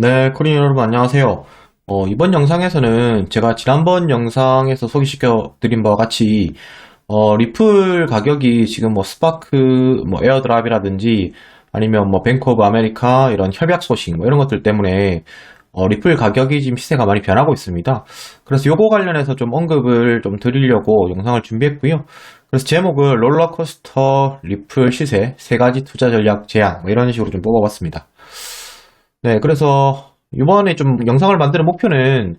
네, 코린 여러분 안녕하세요. 어, 이번 영상에서는 제가 지난번 영상에서 소개시켜 드린 바와 같이 어, 리플 가격이 지금 뭐 스파크, 뭐 에어드랍이라든지 아니면 뭐 뱅크 오브 아메리카 이런 협약 소식 뭐 이런 것들 때문에 어, 리플 가격이 지금 시세가 많이 변하고 있습니다. 그래서 요거 관련해서 좀 언급을 좀 드리려고 영상을 준비했고요. 그래서 제목을 롤러코스터 리플 시세 세 가지 투자 전략 제안 뭐 이런 식으로 좀 뽑아봤습니다. 네, 그래서 이번에 좀 영상을 만드는 목표는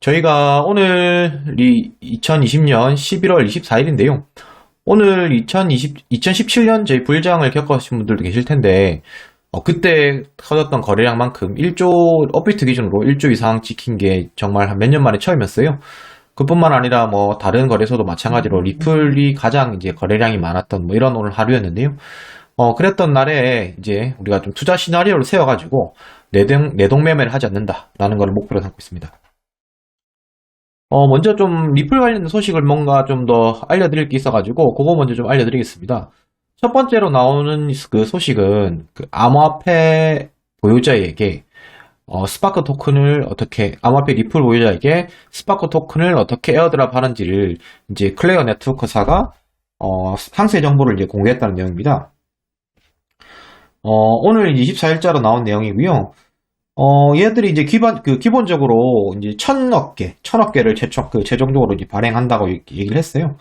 저희가 오늘이 2020년 11월 24일인데요. 오늘 2020, 2017년 저희 불장을 겪으신 분들도 계실 텐데, 어, 그때 터졌던 거래량만큼 1조, 업비트 기준으로 1조 이상 찍힌 게 정말 한 몇 년 만에 처음이었어요. 그뿐만 아니라 뭐 다른 거래소도 마찬가지로 리플이 가장 이제 거래량이 많았던 뭐 이런 오늘 하루였는데요. 어, 그랬던 날에 이제 우리가 좀 투자 시나리오를 세워가지고 내동, 내동 매매를 하지 않는다라는 걸 목표로 삼고 있습니다. 어, 먼저 좀 리플 관련된 소식을 뭔가 좀 더 알려드릴 게 있어가지고 그거 먼저 좀 알려드리겠습니다. 첫 번째로 나오는 그 소식은 그 암호화폐 보유자에게 어, 스파크 토큰을 어떻게 암호화폐 리플 보유자에게 스파크 토큰을 어떻게 에어드랍 하는지를 이제 클레어 네트워크사가 어, 상세 정보를 이제 공개했다는 내용입니다. 어, 오늘 24일자로 나온 내용이고요. 어, 얘들이 이제 기본, 그, 기본적으로 이제 천억 개, 천억 개를 최초, 그, 최종적으로 이제 발행한다고 얘- 얘기를 했어요.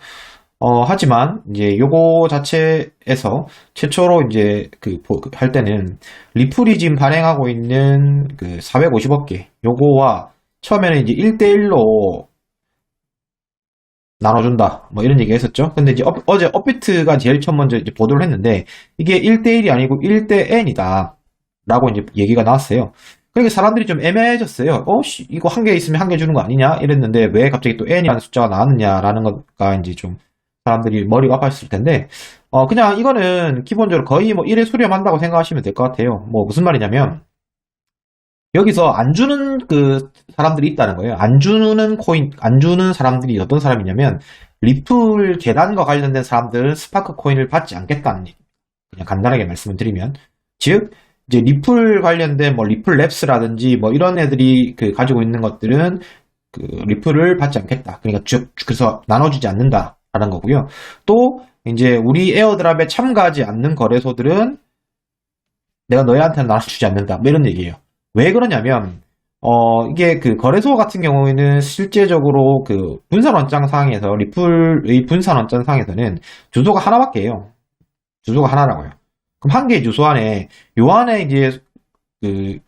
어, 하지만, 이제 요거 자체에서 최초로 이제 그, 보- 그할 때는 리플이 지금 발행하고 있는 그 450억 개, 요거와 처음에는 이제 1대1로 나눠준다. 뭐 이런 얘기 했었죠. 근데 이제 업- 어제 업비트가 제일 처음 먼저 이제 보도를 했는데 이게 1대1이 아니고 1대 n이다. 라고 이제 얘기가 나왔어요. 그러니까 사람들이 좀 애매해졌어요. 어, 씨, 이거 한 개 있으면 한 개 주는 거 아니냐? 이랬는데 왜 갑자기 또 n이라는 숫자가 나왔느냐라는 거가 이제 좀 사람들이 머리가 아팠을 텐데, 어, 그냥 이거는 기본적으로 거의 뭐 1에 수렴한다고 생각하시면 될 것 같아요. 뭐 무슨 말이냐면, 여기서 안 주는 그 사람들이 있다는 거예요. 안 주는 코인, 안 주는 사람들이 어떤 사람이냐면, 리플 계단과 관련된 사람들은 스파크 코인을 받지 않겠다는 얘기. 그냥 간단하게 말씀을 드리면. 즉, 이제 리플 관련된 뭐 리플 랩스라든지 뭐 이런 애들이 그 가지고 있는 것들은 그 리플을 받지 않겠다. 그러니까 즉, 그래서 나눠주지 않는다라는 거고요. 또, 이제 우리 에어드랍에 참가하지 않는 거래소들은 내가 너희한테는 나눠주지 않는다. 뭐 이런 얘기예요. 왜 그러냐면, 어, 이게 그 거래소 같은 경우에는 실제적으로 그 분산 원장 상에서 리플의 분산 원장 상에서는 주소가 하나밖에 해요. 주소가 하나라고요. 그럼 한 개의 주소 안에 요 안에 이제 그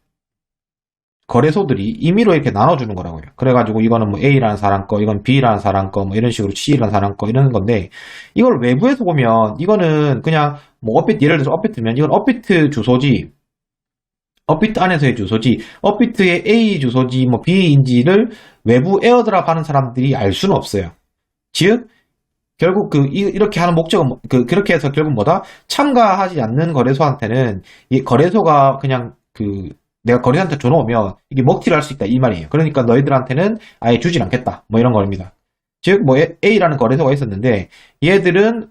거래소들이 임의로 이렇게 나눠주는 거라고요. 그래가지고 이거는 뭐 A라는 사람 거, 이건 B라는 사람 거, 뭐 이런 식으로 C라는 사람 거 이러는 건데 이걸 외부에서 보면 이거는 그냥 뭐 업비트 예를 들어서 업비트면 이건 업비트 주소지 업비트 안에서의 주소지, 업비트의 A 주소지, 뭐 B인지를 외부 에어드랍 하는 사람들이 알 수는 없어요. 즉, 결국 그, 이- 이렇게 하는 목적은, 뭐- 그, 그렇게 해서 결국 뭐다? 참가하지 않는 거래소한테는 이 거래소가 그냥 그, 내가 거래소한테 줘놓으면 이게 먹튀를 할 수 있다. 이 말이에요. 그러니까 너희들한테는 아예 주진 않겠다. 뭐 이런 겁니다. 즉, 뭐 A라는 거래소가 있었는데 얘들은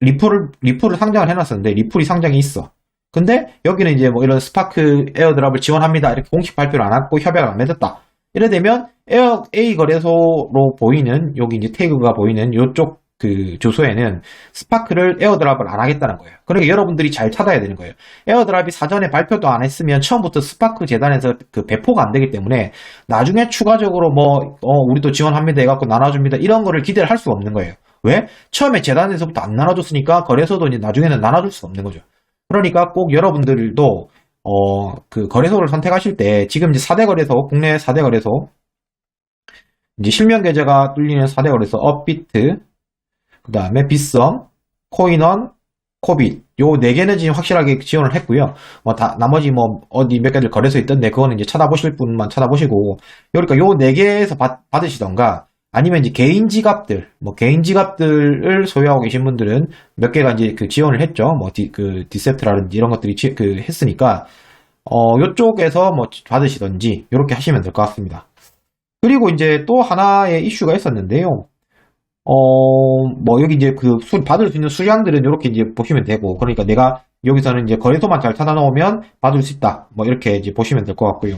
리플을, 리플을 상장을 해놨었는데 리플이 상장이 있어. 근데 여기는 이제 뭐 이런 스파크 에어드랍을 지원합니다. 이렇게 공식 발표를 안 하고 협약을 안 맺었다. 이래 되면 에어 A 거래소로 보이는 여기 이제 태그가 보이는 이쪽 그 주소에는 스파크를 에어드랍을 안 하겠다는 거예요. 그러니까 여러분들이 잘 찾아야 되는 거예요. 에어드랍이 사전에 발표도 안 했으면 처음부터 스파크 재단에서 그 배포가 안 되기 때문에 나중에 추가적으로 뭐 어, 우리도 지원합니다 해갖고 나눠줍니다 이런 거를 기대를 할 수가 없는 거예요. 왜? 처음에 재단에서부터 안 나눠줬으니까 거래소도 이제 나중에는 나눠줄 수 없는 거죠. 그러니까 꼭 여러분들도 어, 그 거래소를 선택하실 때 지금 이제 4대 거래소, 국내 4대 거래소 이제 실명 계좌가 뚫리는 4대 거래소 업비트 그 다음에 빗썸, 코인원, 코빗 요 네 개는 지금 확실하게 지원을 했고요. 뭐 다 나머지 뭐 어디 몇 개들 거래소 있던데 그거는 이제 찾아보실 분만 찾아보시고 그러니까 요 네 개에서 받, 받으시던가 아니면 이제 개인 지갑들, 뭐 개인 지갑들을 소유하고 계신 분들은 몇 개가 이제 그 지원을 했죠. 뭐 디, 그 디셉트라든지 이런 것들이 지- 그 했으니까 어 요쪽에서 뭐 받으시던지 이렇게 하시면 될 것 같습니다. 그리고 이제 또 하나의 이슈가 있었는데요. 어, 뭐 여기 이제 그 수, 받을 수 있는 수량들은 이렇게 이제 보시면 되고 그러니까 내가 여기서는 이제 거래소만 잘 찾아놓으면 받을 수 있다. 뭐 이렇게 이제 보시면 될 것 같고요.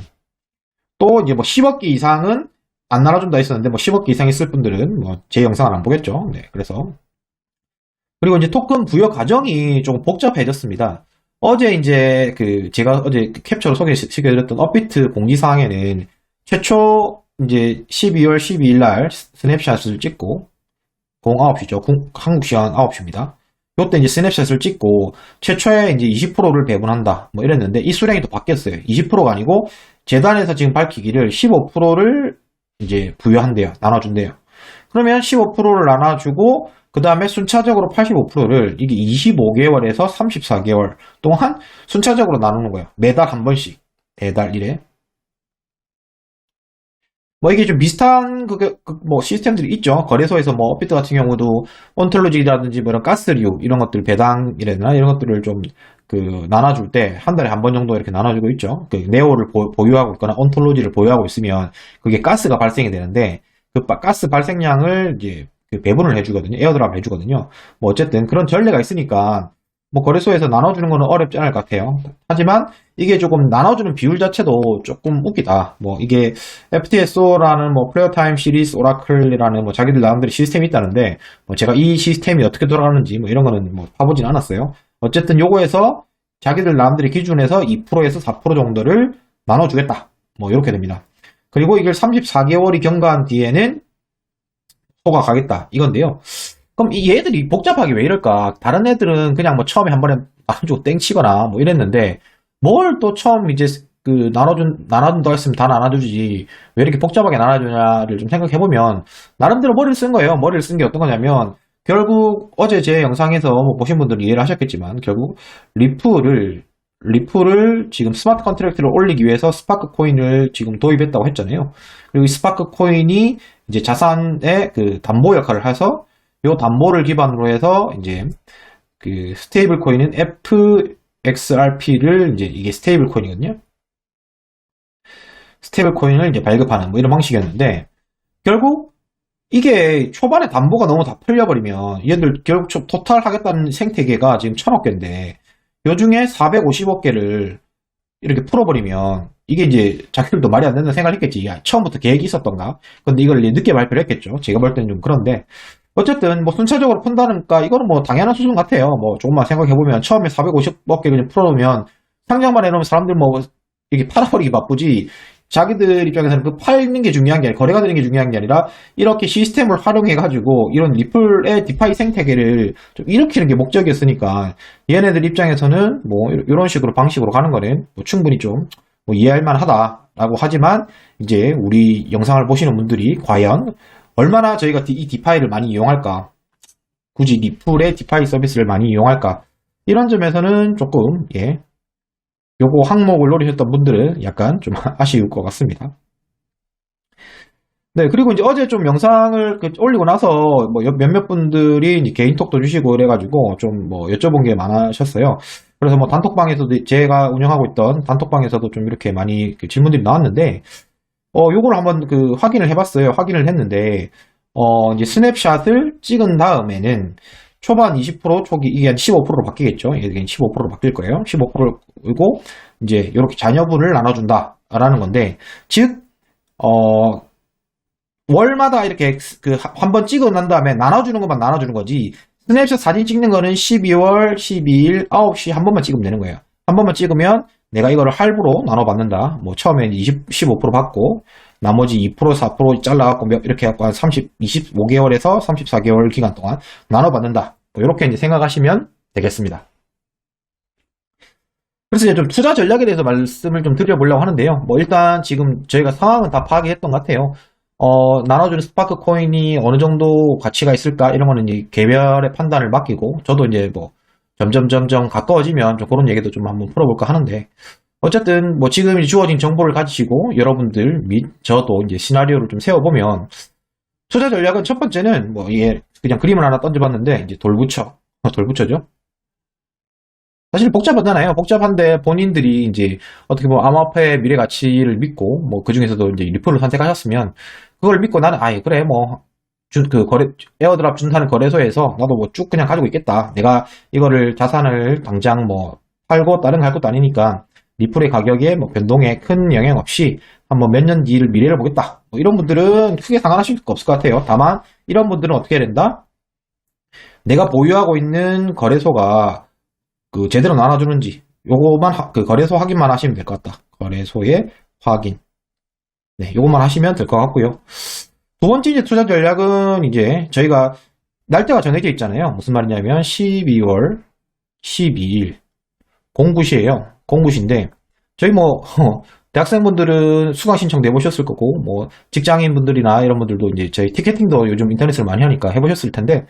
또 이제 뭐 10억 개 이상은 안 나눠준다 했었는데 뭐 10억 개 이상 있을 분들은 뭐 제 영상을 안 보겠죠. 네, 그래서 그리고 이제 토큰 부여 과정이 조금 복잡해졌습니다. 어제 이제 그 제가 어제 캡처로 소개시켜드렸던 업비트 공지사항에는 최초 이제 12월 12일 날 스냅샷을 찍고 09시죠. 한국 시간 9시입니다. 요때 이제 스냅샷을 찍고 최초에 이제 20%를 배분한다. 뭐 이랬는데 이 수량이 또 바뀌었어요. 20%가 아니고 재단에서 지금 밝히기를 15%를 이제 부여한대요. 나눠준대요. 그러면 15%를 나눠주고 그 다음에 순차적으로 85%를 이게 25개월에서 34개월 동안 순차적으로 나누는 거예요. 매달 한 번씩. 매달 이래. 뭐 이게 좀 비슷한 그게 그뭐 시스템들이 있죠. 거래소에서 뭐 업비트 같은 경우도 온톨로지라든지 뭐 이런 가스류 이런 것들 배당이래나 이런 것들을 좀 그 나눠줄 때 한 달에 한 번 정도 이렇게 나눠주고 있죠. 그 네오를 보, 유하고 있거나 온톨로지를 보유하고 있으면 그게 가스가 발생이 되는데 그 바- 가스 발생량을 이제 그 배분을 해주거든요. 에어드랍을 해주거든요. 뭐 어쨌든 그런 전례가 있으니까 뭐 거래소에서 나눠주는 거는 어렵지 않을 것 같아요. 하지만 이게 조금 나눠주는 비율 자체도 조금 웃기다. 뭐 이게 FTSO라는 뭐 플레어 타임 시리즈 오라클이라는 뭐 자기들 나름대로 시스템이 있다는데 뭐 제가 이 시스템이 어떻게 돌아가는지 뭐 이런 거는 뭐 파보진 않았어요. 어쨌든 요거에서 자기들 나름대로 기준에서 2%에서 4% 정도를 나눠주겠다. 뭐 이렇게 됩니다. 그리고 이걸 34개월이 경과한 뒤에는 소가 가겠다. 이건데요. 그럼 이 얘들이 복잡하게 왜 이럴까? 다른 애들은 그냥 뭐 처음에 한 번에 나눠주고 땡치거나 뭐 이랬는데 뭘 또 처음 이제 그 나눠준 나눠준다 했으면 다 나눠주지 왜 이렇게 복잡하게 나눠주냐를 좀 생각해 보면 나름대로 머리를 쓴 거예요. 머리를 쓴 게 어떤 거냐면 결국 어제 제 영상에서 뭐 보신 분들은 이해를 하셨겠지만 결국 리플을 리플을 지금 스마트 컨트랙트를 올리기 위해서 스파크 코인을 지금 도입했다고 했잖아요. 그리고 이 스파크 코인이 이제 자산의 그 담보 역할을 해서 요 담보를 기반으로 해서 이제 그 스테이블 코인은 FXRP를 이제 이게 스테이블 코인이거든요. 스테이블 코인을 이제 발급하는 뭐 이런 방식이었는데 결국 이게 초반에 담보가 너무 다 풀려버리면 얘들 결국 초- 토탈 하겠다는 생태계가 지금 천억 개인데 요 중에 450억 개를 이렇게 풀어버리면 이게 이제 자기들도 말이 안 된다 생각했겠지. 야, 처음부터 계획이 있었던가? 근데 이걸 늦게 발표를 했겠죠. 제가 볼 때는 좀 그런데 어쨌든 뭐 순차적으로 푼다니까 이거는 뭐 당연한 수준 같아요. 뭐 조금만 생각해보면 처음에 450억 개 그냥 풀어놓으면 상장만 해놓으면 사람들 뭐 이렇게 팔아버리기 바쁘지 자기들 입장에서는 그 팔는 게 중요한 게 아니라 거래가 되는 게 중요한 게 아니라 이렇게 시스템을 활용해 가지고 이런 리플의 디파이 생태계를 좀 일으키는 게 목적이었으니까 얘네들 입장에서는 뭐 이런 식으로 방식으로 가는 거는 뭐 충분히 좀 뭐 이해할 만하다라고 하지만 이제 우리 영상을 보시는 분들이 과연 얼마나 저희가 이 디파이를 많이 이용할까? 굳이 리플의 디파이 서비스를 많이 이용할까? 이런 점에서는 조금 예 요거 항목을 노리셨던 분들은 약간 좀 아쉬울 것 같습니다. 네, 그리고 이제 어제 좀 영상을 그 올리고 나서 뭐 여- 몇몇 분들이 개인톡도 주시고 그래가지고 좀 뭐 여쭤본 게 많으셨어요. 그래서 뭐 단톡방에서도 제가 운영하고 있던 단톡방에서도 좀 이렇게 많이 그 질문들이 나왔는데 어 요걸 한번 그 확인을 해봤어요. 확인을 했는데 어 이제 스냅샷을 찍은 다음에는 초반 20% 초기 이게 한 15%로 바뀌겠죠. 이게 15%로 바뀔 거예요. 15%고 이제 이렇게 자녀분을 나눠준다라는 건데 즉 어. 월마다 이렇게 그 한 번 찍어 난 다음에 나눠주는 것만 나눠주는 거지 스냅샷 사진 찍는 거는 12월 12일 9시 한 번만 찍으면 되는 거예요. 한 번만 찍으면 내가 이거를 할부로 나눠받는다. 뭐 처음에 20, 15% 받고 나머지 2% 4% 잘라갖고 몇- 이렇게 해갖고 한 30, 25개월에서 34개월 기간 동안 나눠받는다. 뭐 이렇게 이제 생각하시면 되겠습니다. 그래서 이제 좀 투자 전략에 대해서 말씀을 좀 드려보려고 하는데요. 뭐 일단 지금 저희가 상황은 다 파악했던 것 같아요. 어, 나눠주는 스파크 코인이 어느 정도 가치가 있을까? 이런 거는 이제 개별의 판단을 맡기고, 저도 이제 뭐, 점점, 점점 가까워지면 좀 그런 얘기도 좀 한번 풀어볼까 하는데, 어쨌든 뭐 지금 주어진 정보를 가지시고, 여러분들 및 저도 이제 시나리오를 좀 세워보면, 투자 전략은 첫 번째는 뭐, 이게 그냥 그림을 하나 던져봤는데, 이제 돌붙여. 어, 돌붙여죠? 사실 복잡하잖아요. 복잡한데 본인들이 이제 어떻게 보면 암호화폐의 미래 가치를 믿고 뭐 그 중에서도 이제 리플을 선택하셨으면 그걸 믿고 나는 아예 그래 뭐 준 그 거래 에어드랍 준다는 거래소에서 나도 뭐 쭉 그냥 가지고 있겠다. 내가 이거를 자산을 당장 뭐 팔고 다른 거할 것도 아니니까 리플의 가격에 뭐 변동에 큰 영향 없이 한번 몇 년 뒤를 미래를 보겠다. 뭐 이런 분들은 크게 상관하실 거 없을 것 같아요. 다만 이런 분들은 어떻게 해야 된다? 내가 보유하고 있는 거래소가 그 제대로 나눠주는지 요거만 하- 그 거래소 확인만 하시면 될 것 같다. 거래소의 확인. 네, 요것만 하시면 될 것 같고요. 두 번째 이제 투자 전략은 이제 저희가 날짜가 정해져 있잖아요. 무슨 말이냐면 12월 12일 공구시예요. 공구시인데 저희 뭐 대학생분들은 수강 신청 내보셨을 거고 뭐 직장인분들이나 이런 분들도 이제 저희 티켓팅도 요즘 인터넷을 많이 하니까 해보셨을 텐데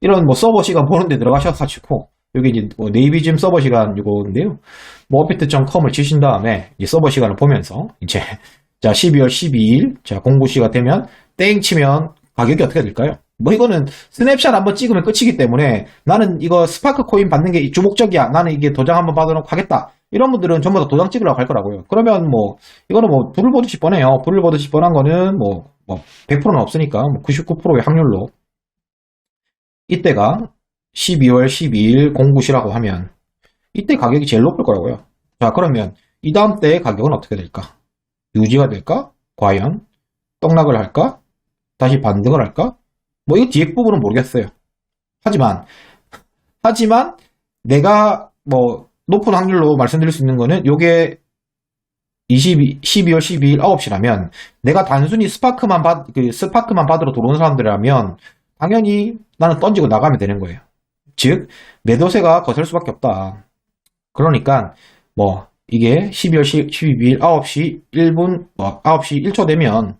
이런 뭐 서버 시간 보는 데 들어가셔가지고 여기 이제 뭐 네이비즘 서버 시간 이거인데요. 뭐 업비트.com을 치신 다음에 이 서버 시간을 보면서 이제 자 12월 12일 자 공구시가 되면 땡 치면 가격이 어떻게 될까요? 뭐 이거는 스냅샷 한번 찍으면 끝이기 때문에 나는 이거 스파크 코인 받는 게 주목적이야. 나는 이게 도장 한번 받아놓고 하겠다. 이런 분들은 전부 다 도장 찍으려고 할 거라고요. 그러면 뭐 이거는 뭐 불을 보듯이 뻔해요. 불을 보듯이 뻔한 거는 뭐, 뭐 100%는 없으니까 뭐 99%의 확률로 이때가 12월 12일 공구시라고 하면 이때 가격이 제일 높을 거라고요. 자 그러면 이 다음 때의 가격은 어떻게 될까? 유지가 될까? 과연 떡락을 할까? 다시 반등을 할까? 뭐 이 뒤에 부분은 모르겠어요. 하지만 하지만 내가 뭐 높은 확률로 말씀드릴 수 있는 거는 요게 22, 12월 12일 9시라면 내가 단순히 스파크만 받, 그 스파크만 받으러 들어온 사람들이라면 당연히 나는 던지고 나가면 되는 거예요. 즉 매도세가 거셀 수밖에 없다. 그러니까 뭐 이게 12월 12일 9시 1분 뭐 9시 1초 되면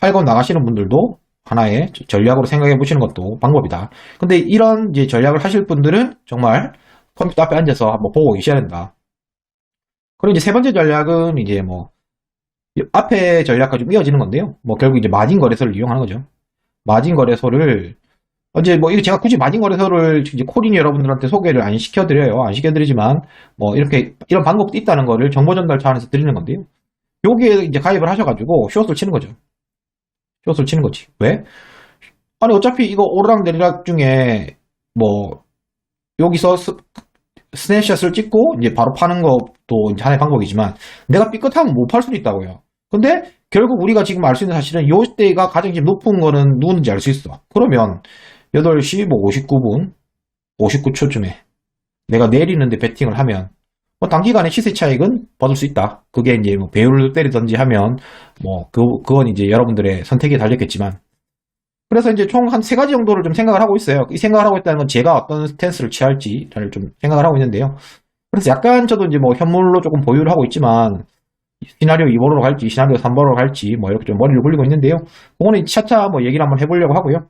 팔고 나가시는 분들도 하나의 전략으로 생각해 보시는 것도 방법이다. 근데 이런 이제 전략을 하실 분들은 정말 컴퓨터 앞에 앉아서 한번 보고 계셔야 된다. 그리고 이제 세 번째 전략은 이제 뭐 앞에 전략과 좀 이어지는 건데요. 뭐 결국 이제 마진 거래소를 이용하는 거죠. 마진 거래소를 이제 뭐 이거 제가 굳이 마진 거래소를 이제 코린 여러분들한테 소개를 안 시켜드려요. 안 시켜드리지만 뭐 이렇게 이런 방법도 있다는 거를 정보 전달 차원에서 드리는 건데요. 여기에 이제 가입을 하셔가지고 숏을 치는 거죠. 숏을 치는 거지. 왜? 아니 어차피 이거 오르락 내리락 중에 뭐 여기서 스, 스냅샷을 찍고 이제 바로 파는 것도 하나의 방법이지만 내가 삐끗하면 못 팔 수도 있다고요. 근데 결국 우리가 지금 알 수 있는 사실은 요 때가 가장 지금 높은 거는 누군지 알 수 있어. 그러면 8시 뭐 59분, 59초쯤에 내가 내리는데 베팅을 하면 뭐 단기간에 시세 차익은 받을 수 있다. 그게 이제 뭐 배율을 때리든지 하면 뭐 그, 그건 이제 여러분들의 선택에 달렸겠지만 그래서 이제 총 한 세 가지 정도를 좀 생각을 하고 있어요. 이 생각을 하고 있다는 건 제가 어떤 스탠스를 취할지를 좀 생각을 하고 있는데요. 그래서 약간 저도 이제 뭐 현물로 조금 보유를 하고 있지만 시나리오 2번으로 갈지 시나리오 3번으로 갈지 뭐 이렇게 좀 머리를 굴리고 있는데요. 그거는 차차 뭐 얘기를 한번 해보려고 하고요.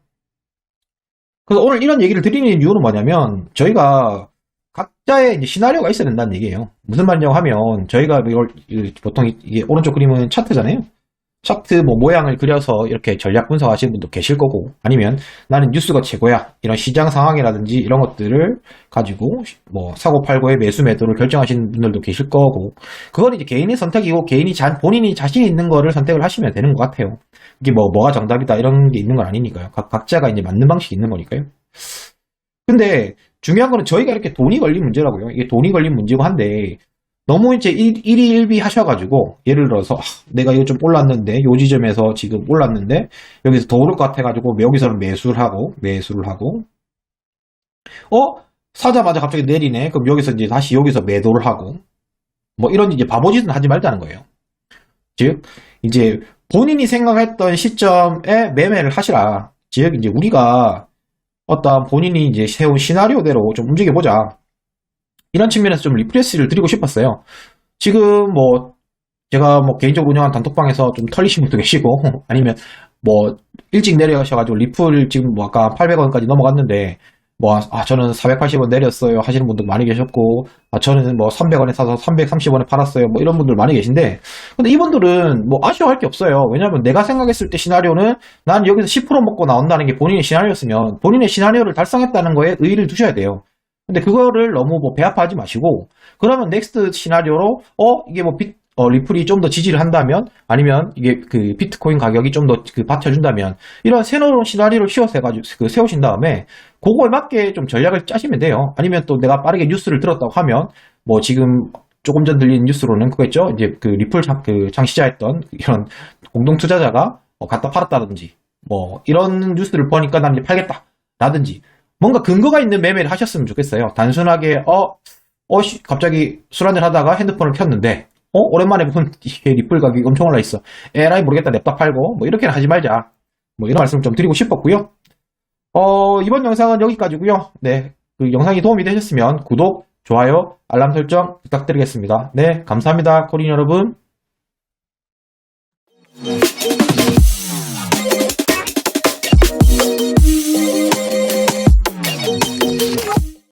그래서 오늘 이런 얘기를 드리는 이유는 뭐냐면 저희가 각자의 이제 시나리오가 있어야 된다는 얘기예요. 무슨 말이냐고 하면 저희가 이걸 보통 이게 오른쪽 그림은 차트잖아요. 차트 뭐 모양을 그려서 이렇게 전략 분석하시는 분도 계실 거고 아니면 나는 뉴스가 최고야 이런 시장 상황이라든지 이런 것들을 가지고 뭐 사고 팔고의 매수 매도를 결정하시는 분들도 계실 거고 그건 이제 개인의 선택이고 개인이 자, 본인이 자신 있는 거를 선택을 하시면 되는 것 같아요. 이게 뭐 뭐가 정답이다 이런 게 있는 건 아니니까요. 각, 각자가 이제 맞는 방식이 있는 거니까요. 근데 중요한 거는 저희가 이렇게 돈이 걸린 문제라고요. 이게 돈이 걸린 문제고 한데 너무 이제 일, 일희일비 하셔가지고 예를 들어서 아, 내가 이거 좀 올랐는데 요 지점에서 지금 올랐는데 여기서 더 오를 것 같아가지고 여기서는 매수를 하고 매수를 하고 어 사자마자 갑자기 내리네 그럼 여기서 이제 다시 여기서 매도를 하고 뭐 이런 이제 바보짓은 하지 말자는 거예요. 즉 이제 본인이 생각했던 시점에 매매를 하시라. 즉 이제 우리가 어떤 본인이 이제 세운 시나리오대로 좀 움직여보자. 이런 측면에서 좀 리프레시를 드리고 싶었어요. 지금 뭐 제가 뭐 개인적으로 운영한 단톡방에서 좀 털리신 분도 계시고 아니면 뭐 일찍 내려가셔가지고 리플 지금 뭐 아까 800원까지 넘어갔는데 뭐 아 저는 480원 내렸어요 하시는 분들 많이 계셨고 아 저는 뭐 300원에 사서 330원에 팔았어요. 뭐 이런 분들 많이 계신데 근데 이분들은 뭐 아쉬워할 게 없어요. 왜냐하면 내가 생각했을 때 시나리오는 난 여기서 10% 먹고 나온다는 게 본인의 시나리오였으면 본인의 시나리오를 달성했다는 거에 의의를 두셔야 돼요 근데 그거를 너무 뭐 배아파하지 마시고 그러면 넥스트 시나리오로 어 이게 뭐 비, 어, 리플이 좀 더 지지를 한다면 아니면 이게 그 비트코인 가격이 좀 더 그 받쳐준다면 이런 새로운 시나리오를 씌워서 해가지고 그 세우신 다음에 그거에 맞게 좀 전략을 짜시면 돼요. 아니면 또 내가 빠르게 뉴스를 들었다고 하면 뭐 지금 조금 전 들린 뉴스로는 그거였죠. 이제 그 리플 장, 그 창시자였던 이런 공동 투자자가 어, 갖다 팔았다든지 뭐 이런 뉴스를 보니까 난 이제 팔겠다라든지 뭔가 근거가 있는 매매를 하셨으면 좋겠어요. 단순하게 어, 어, 씨, 갑자기 술 한잔 하다가 핸드폰을 켰는데 어, 오랜만에 보면 이게 리플 가격이 엄청 올라 있어. 에라이 모르겠다 냅다 팔고 뭐 이렇게는 하지 말자. 뭐 이런 말씀을 좀 드리고 싶었고요. 어, 이번 영상은 여기까지고요. 네, 그 영상이 도움이 되셨으면 구독, 좋아요, 알람 설정 부탁드리겠습니다. 네, 감사합니다. 코린 여러분.